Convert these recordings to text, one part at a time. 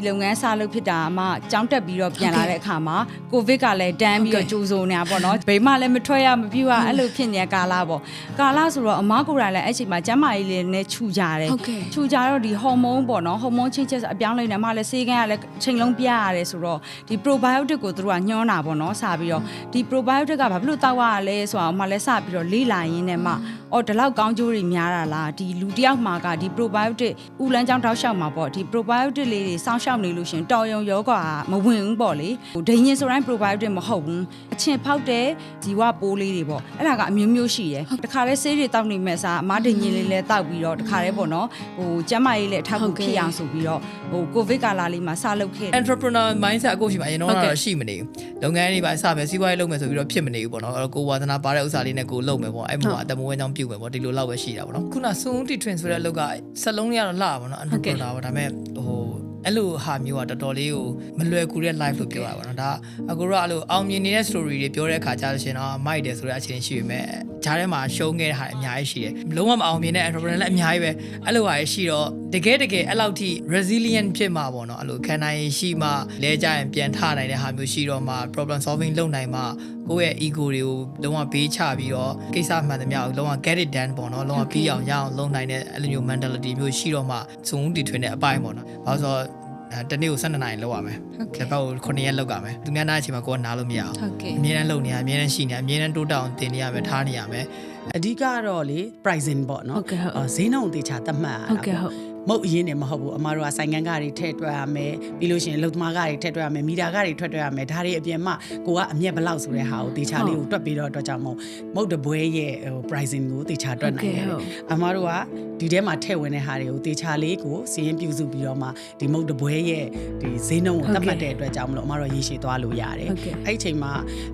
ဒီလုပ်ငန်းစလုပ်ဖြစ်တာမှကြောင်းတက်ပြီးတော့ပြန်လာတဲ့အခါမှာကိုဗစ်ကလည်းတန်းပြီးတော့ကြိုးစိုးနေတာပေါ့နော်ဘယ်မှလည်းမထွက်ရမပြူရအဲ့လိုဖြစ်နေတဲ့ကာလပေါ့ကာလဆိုတော့အမကိုယ်တိုင်လည်းအဲ့ချိန်မှာကျန်းမာရေးလေးနဲ့ခြူကြတယ်ဟုတ်ကဲ့ခြူကြတော့ဒီဟော်မုန်းပေါ့နော်ဟော်မုန်းချင်းချက်အပြောင်းလဲနေမှလည်းဆေးကန်းကလည်းချိန်လုံးပြရတယ်ဆိုတော့ဒီ probiotic ကိုသူတို့ကညှောတာပေါ့နော်စပြီးတော့ဒီ probiotic ကဘာဖြစ်လို့တောက်ရလဲဆိုတော့မှလည်းစပြီးတော့လေးလာရင်းနဲ့မှအော်ဒီလောက်ကောင်းကျိုးတွေများတာလားဒီလူတစ်ယောက်မှာကဒီ probiotic ဥလန်းချောင်းတောက်လျှောက်မှာပေါ့ဒီ probiotic လေးတွေစောင့်ရှောက်နေလို့ရှရင်တော်ယုံယောဂါမဝင်ဘူးပေါ့လေဟိုဒိန်ရင်ဆိုတိုင်း probiotic မဟုတ်ဘူးအချင်းဖောက်တဲ့ဇီဝပိုးလေးတွေပေါ့အဲ့ဒါကအမျိုးမျိုးရှိတယ်တခါလဲဆေးတွေတောက်နေမဲ့စားအမဒိန်ရင်လေးလည်းတောက်ပြီးတော့တခါလဲပေါ့နော်ဟိုကျန်းမာရေးလည်းအထောက်အကူဖြစ်အောင်ဆိုပြီးတော့ဟိုကိုဗစ်ကာလလေးမှာစလုပ်ခဲ့တယ် entrepreneur mindset အခုရှိမှအရင်တော့ဟုတ်ကဲ့တော့ရှိမနေဘူးလုပ်ငန်းတွေပါစမယ်စီးပွားရေးလုပ်မယ်ဆိုပြီးတော့ဖြစ်မနေဘူးပေါ့နော်အဲ့တော့ကိုဝါသနာပါတဲ့ဥစ္စာလေးနဲ့ကိုလုပ်မယ်ပေါ့အဲ့မှာအတမဝဲကြောင်းပြုတ်မယ်ပေါ့ဒီလိုလောက်ပဲရှိတာပေါ့နော်ခုနစုံတီ twin ဆိုတဲ့လောက်ကစက်လုံးလေးကတော့လှပါပေါ့နော် entrepreneur ပေါ့ဒါပေမဲ့ဟို အဲ့လိုဟာမျိုးကတော်တော်လေးကိုမလွယ်ကူတဲ့ life လို့ပြောရပါတော့ဒါအကူရောအဲ့လိုအောင်မြင်နေတဲ့ story တွေပြောတဲ့အခါကျလို့ရှိရင်တော့မိုက်တယ်ဆိုတဲ့အချင်းရှိပေမဲ့ ဂျားထဲမှာရှုံးခဲ့တဲ့ဟာအများကြီးရှိတယ်လုံးဝမအောင်မြင်တဲ့ entrepreneur လည်းအများကြီးပဲအဲ့လိုဟာရှိတော့တကယ်တကယ်အဲ့လောက်ထိ resilient ဖြစ်မှာပေါ့နော်အဲ့လိုခံနိုင်ရည်ရှိမှလဲကြရင်ပြန်ထနိုင်တဲ့ဟာမျိုးရှိတော့မှ problem solving လုပ်နိုင်မှကိုယ့်ရဲ့ ego တွေကိုလုံးဝဘေးချပြီးတော့ကိစ္စမှန်သမျှကိုလုံးဝ get it done ပေါ့နော်လုံးဝပြီးအောင်ရအောင်လုပ်နိုင်တဲ့အဲ့လိုမျိုး mentality မျိုးရှိတော့မှစုံတီထွင်တဲ့အပိုင်းပေါ့နော်ဘာလို့ဆိုတော့အဲ တနေ့ကို12နာရီလောက်ရမယ်ဟုတ်ကဲ့တစ်ပတ်ကို9ရက်လောက်ရမယ်သူများနားအချိန်မှာကိုယ်ကနားလို့မရအောင်ဟုတ်ကဲ့အမြဲတမ်းလုပ်နေရအမြဲတမ်းရှိနေရအမြဲတမ်းတိုးတက်အောင်တင်နေရမယ်ထားနေရမယ်အဓိကတော့လေ pricing ပေါ့နော်ဟုတ်ကဲ့ဟုတ်အော်ဈေးနှုန်းအသေးချာသတ်မှတ်ရတာဟုတ်ကဲ့ပေါ့ဟုတ် မဟုတ်အရင်နေမဟုတ်ဘူးအမားတို့ကဆိုင်ငန်းကားတွေထည့်တွက်ရမယ်ပြီးလို့ရှိရင်လုံသမားကားတွေထည့်တွက်ရမယ်မီတာကားတွေထွက်တွက်ရမယ်ဒါတွေအပြင်မှကိုကအမျက်ဘလောက်ဆိုတဲ့ဟာကိုတေချာလေးကိုတွက်ပြီးတော့အတွက်ကြောင့်မို့မဟုတ်တပွဲရဲ့ဟို pricing ကိုတေချာတွက်နိုင်တယ်ဟုတ်ကဲ့ဟုတ်အမားတို့ကဒီထဲမှာထည့်ဝင်တဲ့ဟာတွေကိုတေချာလေးကိုစီရင်ပြုစုပြီးတော့မှဒီမဟုတ်တပွဲရဲ့ဒီဈေးနှုန်းကိုသတ်မှတ်တဲ့အတွက်ကြောင့်မလို့အမားတို့ရေရှည်သွားလို့ရတယ်ဟုတ်ကဲ့အဲ့ဒီအချိန်မှာ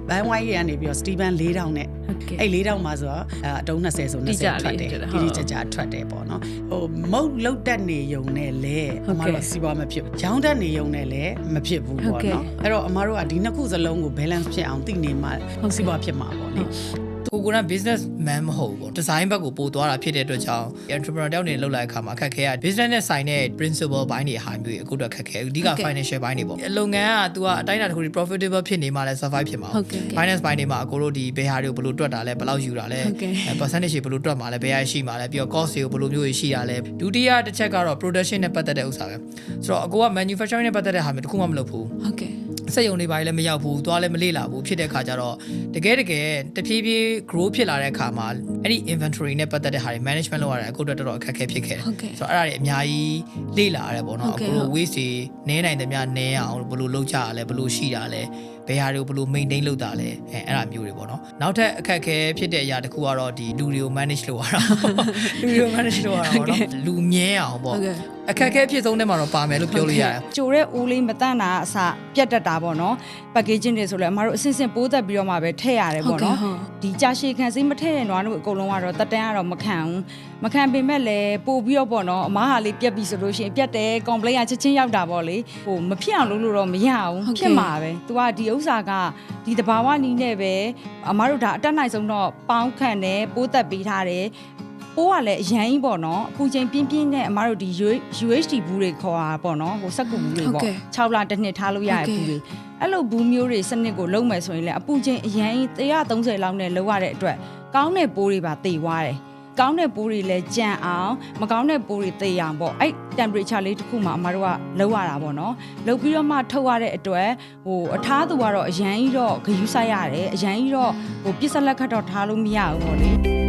ဘန်ဝိုင်းရဲ့ကနေပြီးတော့စတီဗန်4000နဲ့ဟုတ်ကဲ့အဲ့4000မှာဆိုတော့အဲအတုံး20ဆိုတိ20ကျထွက်လေးတယ်ဟုတ်တိတိကျကျထွက်တယ်ပေါ့နော်ဟိုမုတ်လုတ်တက်နေယုံနဲ့လဲဟုအတ်မကဲ့တို့စီးပွားမဖြစ်ဘူးရောင်းတက်နေယုံနဲ့လဲမဖြစ်ဘူးဟုတ်ပေါ့ကဲ့နော်အဲ့တော့အမတို့ကဒီနှစ်ခုစလုံးကို balance ဖြစ်အောင်သိနေမှဟုတ်ကဲ့စီးပွားဖြစ်မှာပေါ့လေ ကိုကက business man မဟုတ်ဘူးပေါ့ design ဘက်ကိုပို့သွားတာဖြစ်တဲ့အတွက်ကြောင့် entrepreneur တယောက်နေလောက်လိုက်အခါမှာအခက်ခဲရ business နဲ့ဆိုင်တဲ့ principle ဘိုင်းတွေဟာမျိုးအခုတော့ခက်ခဲအဓိကဟုတ်ကဲ့ financial ဘိုင်းတွေပေါ့အလုပ်ငန်းက तू ကအတိုင်းအတာတစ်ခုထိ profitable ဖြစ်နေမှလည်း survive ဖြစ်မှာဟုတ်ကဲ့ finance ဘိုင်းတွေမှာအကိုတို့ဒီဘယ်ဟာတွေကိုဘယ်လိုတွက်တာလဲဘယ်လောက်ယူတာလဲဟုတ်ကဲ့အဲ percentage တွေဘယ်လိုတွက်မှာလဲဘယ်ဟာရှိမှာလဲပြီးတော့ cost တွေကိုဘယ်လိုမျိုးတွေရှိတာလဲဒုတိယတစ်ချက်ကတော့ production နဲ့ပတ်သက်တဲ့ဥစ္စာပဲဆိုတော့အကိုက manufacturing နဲ့ပတ်သက်တဲ့ဟာမျိုးတစ်ခုမှမလုပ်ဘူးဟုတ်ကဲ့ စက်ယုံတွေပါလည်းမရောက်ဘူးသွားလည်းမလေ့လာဘူးဖြစ်တဲ့အခါကျတော့တကယ်တကယ်တဖြည်းဖြည်း grow ဖြစ်လာတဲ့အခါမှာအဲ့ဒီ inventory နဲ့ပတ်သက်တဲ့ဟာတွေ management လုပ်ရတယ်အခုတော့တော်တော်အခက်အခဲဖြစ်ခဲ့တယ်ဟုတ်ကဲ့ဆိုတော့အဲ့ဒါတွေအများကြီးလေ့လာရတယ်ပေါ့နော်ဟုတ်ကဲ့အခုဟုတ် waste တွေနည်းနိုင်သမျှနည်းအောင်ဘယ်လိုလုပ်ကြရလဲဘယ်လိုရှိတာလဲ ဘယ်ဟာတွေကိုဘယ်လို maintain လုပ်တာလဲအဲအဲ့ဒါမျိုးတွေပေါ့နော်နောက်ထပ်အခက်အခဲဖြစ်တဲ့အရာတစ်ခုကတော့ဒီလူတွေကို manage လုပ်ရတာလူတွေကို manage လုပ်ရတာပေါ့နော်လူမြဲအောင်ပေါ့ဟုတ်ကဲ့အခက်အခဲအဖြစ်ဆုံးတဲ့မှာတော့ပါမယ်လို့ပြောလို့ရတယ်ကြိုတဲ့ဦးလေးမတန့်တာအစပြတ်တက်တာပေါ့နော် packaging တွေဆိုလဲအမတို့အစင်စင်ပိုးသက်ပြီးတော့မှပဲထည့်ရတယ်ပေါ့နော်ဟုတ်ကဲ့ဟုတ်ဒီကြာရှည်ခံစိမ့်မထည့်တဲ့နွားတို့အကုန်လုံးကတော့တက်တန်းကတော့မခံဘူးမခံပေမဲ့လည်းပို့ပြီးတော့ပေါ့နော်အမားဟာလေးပြက်ပြီဆိုလို့ရှိရင်ပြက်တယ် complaint ကချက်ချင်းရောက်တာပေါ့လေဟိုမဖြစ်အောင်လုပ်လို့တော့မရဘူးဟုတ်ကဲ့ဖြစ်မှာပဲ तू ကဒီဥစ္စာကဒီတဘာဝနီးနဲ့ပဲအမားတို့ဒါအတက်နိုင်ဆုံးတော့ပေါင်းခံတယ်ပိုးသက်ပေးထားတယ်ပိုးကလည်းအရန်ကြီးပေါ့နော်အပူချိန်ပြင်းပြင်းနဲ့အမတို့ဒီ UHD ဘူးတွေခေါ်တာပေါ့နော်ဟိုစက်ကူဘူးတွေဟုတ်ပေါ့ကဲ့6လတစ်နှစ်ထားလို့ရတဲ့ဟုတ်ကဲ့ဘူးတွေအဲ့လိုဘူးမျိုးတွေစနစ်ကိုလုံးမယ်ဆိုရင်လည်းအပူချိန်အရန်ကြီး130လောက်နဲ့လုံးရတဲ့အတွက်ကောင်းတဲ့ပိုးတွေပါတေသွားတယ် ကောင်းတဲ့ပိုးတွေလည်းကြံအောင်မကောင်းတဲ့ပိုးတွေတေအောင်ပေါ့အဲ့ temperature လေးတစ်ခုမှအမတို့ကလုံးရတာပေါ့နော်လုံးပြီးတော့မှထုတ်ရတဲ့အတွက်ဟိုအထားသူကတော့အရန်ကြီးတော့ဂယူးဆိုင်ရတယ်အရန်ကြီးတော့ဟိုပြစ်ဆက်လက်ခတ်တော့ထားလို့မရဘူးပေါ့လေ